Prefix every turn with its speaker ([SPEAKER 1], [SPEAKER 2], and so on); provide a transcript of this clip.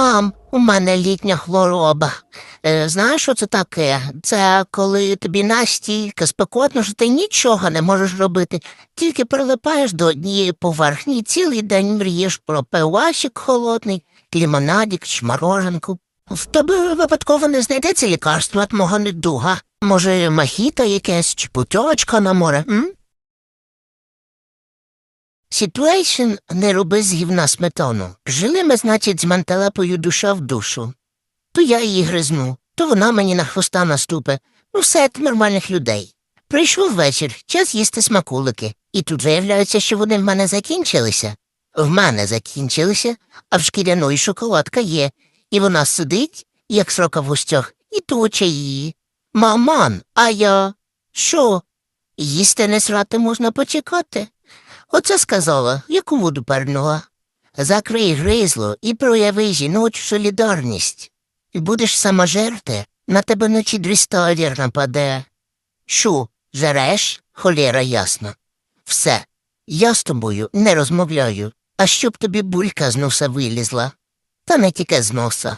[SPEAKER 1] Мам, у мене літня хвороба. Е, знаєш, що це таке? Це коли тобі настільки спекотно, що ти нічого не можеш робити, тільки прилипаєш до однієї поверхні і цілий день мрієш про пивасик холодний, лімонадик чи мороженку. В тебе випадково не знайдеться лікарство від мого недуга. Може, мохіто якесь чи путьочка на море, м? Ситуейшн не роби з сметану. Жили ми, значить, з мантелепою душа в душу. То я її гризну, то вона мені на хвоста наступе. Ну, все як нормальних людей. Прийшов вечір, час їсти смакулики, і тут виявляється, що вони в мене закінчилися. В мене закінчилися, а в шкіряної шоколадка є, і вона сидить, як срока в густях, і точе її. Маман, а я. Що? Їсти не срати можна почекати. Оце сказала, яку воду пернула. Закрий гризло і прояви жіночу солідарність. І будеш сама жерти, на тебе ночі дрісталір нападе. Що, жереш? Холєра ясно. Все, я з тобою не розмовляю, а щоб тобі булька з носа вилізла. Та не тільки з носа.